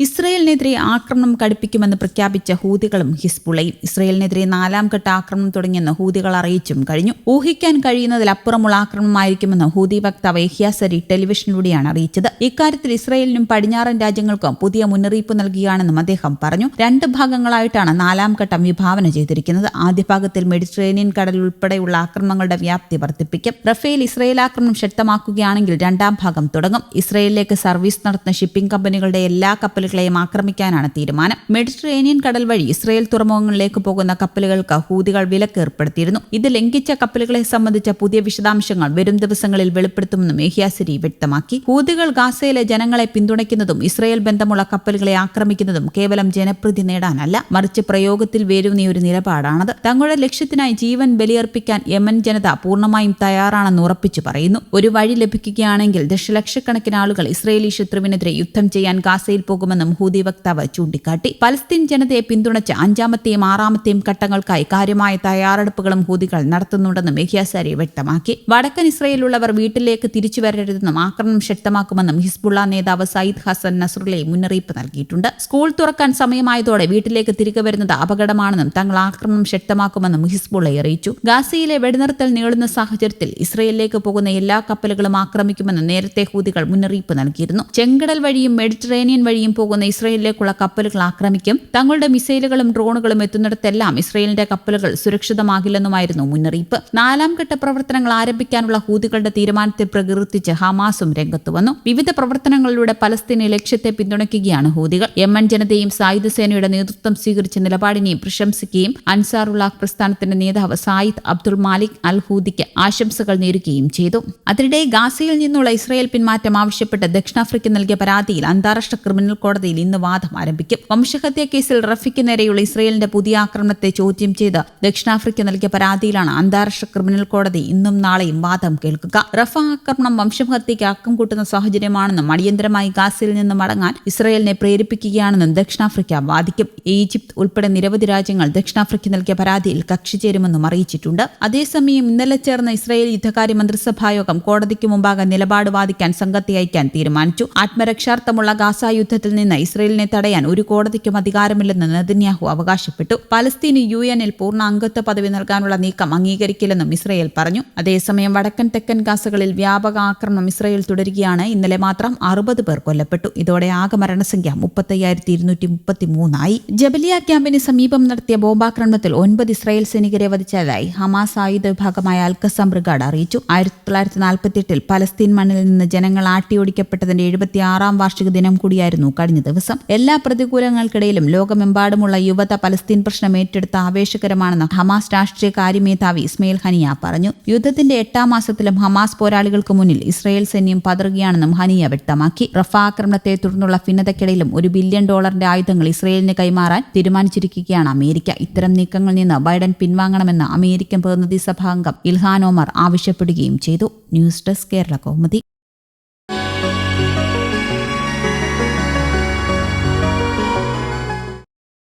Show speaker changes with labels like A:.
A: ഇസ്രയേലിനെതിരെ ആക്രമണം കടുപ്പിക്കുമെന്ന് പ്രഖ്യാപിച്ച ഹൂതികളും ഹിസ്ബുളയും ഇസ്രയേലിനെതിരെ നാലാം ഘട്ട ആക്രമണം തുടങ്ങിയെന്ന് ഹൂതികൾ അറിയിച്ചും കഴിഞ്ഞു. ഊഹിക്കാൻ കഴിയുന്നതിലപ്പുറമുള്ള ആക്രമണമായിരിക്കുമെന്ന് ഹൂതി വക്താവ് എഹ്യാസരി ടെലിവിഷനിലൂടെയാണ് അറിയിച്ചത്. ഇക്കാര്യത്തിൽ ഇസ്രയേലിനും പടിഞ്ഞാറൻ രാജ്യങ്ങൾക്കും പുതിയ മുന്നറിയിപ്പ് നൽകുകയാണെന്നും അദ്ദേഹം പറഞ്ഞു. രണ്ട് ഭാഗങ്ങളായിട്ടാണ് നാലാം ഘട്ടം വിഭാവന ചെയ്തിരിക്കുന്നത്. ആദ്യ ഭാഗത്തിൽ മെഡിറ്ററേനിയൻ കടൽ ഉൾപ്പെടെയുള്ള ആക്രമണങ്ങളുടെ വ്യാപ്തി വർദ്ധിപ്പിക്കും. റഫേൽ ഇസ്രയേൽ ആക്രമണം ശക്തമാക്കുകയാണെങ്കിൽ രണ്ടാം ഭാഗം തുടങ്ങും. ഇസ്രയേലിലേക്ക് സർവീസ് നടത്തുന്ന ഷിപ്പിംഗ് കമ്പനികളുടെ എല്ലാ കപ്പലുകളും കപ്പലുകളെയും ആക്രമിക്കാനാണ് തീരുമാനം. മെഡിറ്ററേനിയൻ കടൽ വഴി ഇസ്രയേൽ തുറമുഖങ്ങളിലേക്ക് പോകുന്ന കപ്പലുകൾക്ക് ഹൂതികൾ വിലക്ക് ഏർപ്പെടുത്തിയിരുന്നു. ഇത് ലംഘിച്ച കപ്പലുകളെ സംബന്ധിച്ച പുതിയ വിശദാംശങ്ങൾ വരും ദിവസങ്ങളിൽ വെളിപ്പെടുത്തുമെന്നും ഏഹ്യാസിരി വ്യക്തമാക്കി. ഹൂതികൾ ഗാസയിലെ ജനങ്ങളെ പിന്തുണയ്ക്കുന്നതും ഇസ്രയേൽ ബന്ധമുള്ള കപ്പലുകളെ ആക്രമിക്കുന്നതും കേവലം ജനപ്രീതി നേടാനല്ല. മറിച്ച് പ്രയോഗത്തിൽ വേരൂന്നിയ ഒരു നിലപാടാണത്. തങ്ങളുടെ ലക്ഷ്യത്തിനായി ജീവൻ ബലിയർപ്പിക്കാൻ യമൻ ജനത പൂർണമായും തയ്യാറാണെന്ന് ഉറപ്പിച്ചു പറയുന്നു. ഒരു വഴി ലഭിക്കുകയാണെങ്കിൽ ദശലക്ഷക്കണക്കിന് ആളുകൾ ഇസ്രയേലി ശത്രുവിനെതിരെ യുദ്ധം ചെയ്യാൻ ഗാസയിൽ പോകുമെന്ന് നടത്തുമെന്നും ഹൂതി വക്താവ് ചൂണ്ടിക്കാട്ടി. പലസ്തീൻ ജനതയെ പിന്തുണച്ച് അഞ്ചാമത്തെയും ആറാമത്തെയും ഘട്ടങ്ങൾക്കായി കാര്യമായ തയ്യാറെടുപ്പുകളും ഹൂതികൾ നടത്തുന്നുണ്ടെന്നും മെഹിയാസാരി വ്യക്തമാക്കി. വടക്കൻ ഇസ്രയേലുള്ളവർ വീട്ടിലേക്ക് തിരിച്ചു വരരുതെന്നും ആക്രമണം ശക്തമാക്കുമെന്നും ഹിസ്ബുള്ള നേതാവ് സയ്യിദ് ഹസൻ നസ്രുലെ മുന്നറിയിപ്പ് നൽകിയിട്ടുണ്ട്. സ്കൂൾ തുറക്കാൻ സമയമായതോടെ വീട്ടിലേക്ക് തിരികെ വരുന്നത് അപകടമാണെന്നും തങ്ങൾ ആക്രമണം ശക്തമാക്കുമെന്നും ഹിസ്ബുള്ള അറിയിച്ചു. ഗാസയിലെ വെടിനിർത്തൽ നീളുന്ന സാഹചര്യത്തിൽ ഇസ്രയേലിലേക്ക് പോകുന്ന എല്ലാ കപ്പലുകളും ആക്രമിക്കുമെന്ന് നേരത്തെ ഹൂതികൾ മുന്നറിയിപ്പ് നൽകിയിരുന്നു. ചെങ്കടൽ വഴിയും മെഡിറ്ററേനിയൻ വഴിയും പോകുന്ന ഇസ്രയേലിലേക്കുള്ള കപ്പലുകൾ ആക്രമിക്കും. തങ്ങളുടെ മിസൈലുകളും ഡ്രോണുകളും എത്തുന്നിടത്തെല്ലാം ഇസ്രയേലിന്റെ കപ്പലുകൾ സുരക്ഷിതമാകില്ലെന്നുമായിരുന്നു മുന്നറിയിപ്പ്. നാലാം ഘട്ട പ്രവർത്തനങ്ങൾ ആരംഭിക്കാനുള്ള ഹൂതികളുടെ തീരുമാനത്തെ പ്രകീർത്തിച്ച് ഹമാസും രംഗത്ത് വന്നു. വിവിധ പ്രവർത്തനങ്ങളിലൂടെ പലസ്തീനെ ലക്ഷ്യത്തെ പിന്തുണയ്ക്കുകയാണ് ഹൂതികൾ. യമൻ ജനതയും സായുധ സേനയുടെ നേതൃത്വം സ്വീകരിച്ച നിലപാടിനെയും പ്രശംസിക്കുകയും അൻസാറുല്ലാഹ് പ്രസ്ഥാനത്തിന്റെ നേതാവ് സായിദ് അബ്ദുൾ മാലിക് അൽ ഹൂദിക്ക് ആശംസകൾ നേരുകയും ചെയ്തു. അതിനിടെ ഗാസയിൽ നിന്നുള്ള ഇസ്രായേൽ പിന്മാറ്റം ആവശ്യപ്പെട്ട് ദക്ഷിണാഫ്രിക്ക നൽകിയ പരാതിയിൽ അന്താരാഷ്ട്ര ക്രിമിനൽ കോടതിയിൽ ഇന്ന് വാദം ആരംഭിക്കും. വംശഹത്യ കേസിൽ റഫിക്ക് നേരെയുള്ള ഇസ്രയേലിന്റെ പുതിയ ആക്രമണത്തെ ചോദ്യം ചെയ്ത് ദക്ഷിണാഫ്രിക്ക നൽകിയ പരാതിയിലാണ് അന്താരാഷ്ട്ര ക്രിമിനൽ കോടതി ഇന്നും നാളെയും വാദം കേൾക്കുക. റഫ ആക്രമണം വംശഹത്യയ്ക്ക് അക്കം കൂട്ടുന്ന സാഹചര്യമാണെന്നും അടിയന്തരമായി ഗാസയിൽ നിന്ന് മടങ്ങാൻ ഇസ്രയേലിനെ പ്രേരിപ്പിക്കുകയാണെന്നും ദക്ഷിണാഫ്രിക്ക വാദിക്കും. ഈജിപ്ത് ഉൾപ്പെടെ നിരവധി രാജ്യങ്ങൾ ദക്ഷിണാഫ്രിക്ക നൽകിയ പരാതിയിൽ കക്ഷി ചേരുമെന്നും അറിയിച്ചിട്ടുണ്ട്. അതേസമയം ഇന്നലെ ചേർന്ന ഇസ്രയേൽ യുദ്ധകാര്യ മന്ത്രിസഭായോഗം കോടതിക്ക് മുമ്പാകെ നിലപാട് വാദിക്കാൻ സംഘത്തെ അയക്കാൻ തീരുമാനിച്ചു. ആത്മരക്ഷാർത്ഥമുള്ള ഗാസ യുദ്ധത്തിൽ നിന്ന് ഇസ്രയേലിനെ തടയാൻ ഒരു കോടതിക്കും അധികാരമില്ലെന്ന് നെതന്യാഹു അവകാശപ്പെട്ടു. പലസ്തീന് യു എനിൽ പൂർണ അംഗത്വ പദവി നൽകാനുള്ള നീക്കം അംഗീകരിക്കില്ലെന്നും ഇസ്രയേൽ പറഞ്ഞു. അതേസമയം വടക്കൻ തെക്കൻ ഗാസകളിൽ വ്യാപക ആക്രമണം ഇസ്രയേൽ തുടരുകയാണ്. ഇന്നലെ മാത്രം അറുപത് പേർ കൊല്ലപ്പെട്ടു. ഇതോടെ ആകെ മരണസംഖ്യ മുപ്പത്തയ്യായിരത്തി ഇരുന്നൂറ്റി മുപ്പത്തി ജബലിയ ക്യാമ്പിന് സമീപം നടത്തിയ ബോംബാക്രമണത്തിൽ ഒൻപത് ഇസ്രായേൽ സൈനികരെ വധിച്ചതായി ഹമാസ് ആയുധ വിഭാഗമായ അൽക്കസം ബ്രിഗാഡ് അറിയിച്ചു. ആയിരത്തി തൊള്ളായിരത്തി നാൽപ്പത്തിയെട്ടിൽ പലസ്തീൻ മണ്ണിൽ നിന്ന് ജനങ്ങൾ ആട്ടിയോടിക്കപ്പെട്ടതിന്റെ എഴുപത്തിയാറാം വാർഷിക ദിനം കൂടിയായിരുന്നു കഴിഞ്ഞ ദിവസം എല്ലാ പ്രതികൂലങ്ങൾക്കിടയിലും ലോകമെമ്പാടുമുള്ള യുവത പലസ്തീൻ പ്രശ്നം ഏറ്റെടുത്ത ആവേശകരമാണെന്ന് ഹമാസ് രാഷ്ട്രീയ കാര്യമേധാവി ഇസ്മയിൽ ഹനിയ പറഞ്ഞു. യുദ്ധത്തിന്റെ എട്ടാം മാസത്തിലും ഹമാസ് പോരാളികൾക്ക് മുന്നിൽ ഇസ്രായേൽ സൈന്യം പതറുകയാണെന്നും ഹനിയ വ്യക്തമാക്കി. റഫ ആക്രമണത്തെ തുടർന്നുള്ള ഭിന്നതയ്ക്കിടയിലും ഒരു ബില്യൺ ഡോളറിന്റെ ആയുധങ്ങൾ ഇസ്രായേലിന് കൈമാറാൻ തീരുമാനിച്ചിരിക്കുകയാണ് അമേരിക്ക. ഇത്തരം നീക്കങ്ങളിൽ നിന്ന് ബൈഡൻ പിൻവാങ്ങണമെന്ന് അമേരിക്കൻ പ്രതിനിധി സഭാംഗം ഇൽഹാൻ ഒമർ ആവശ്യപ്പെടുകയും ചെയ്തു. News desk Kerala Kaumudi.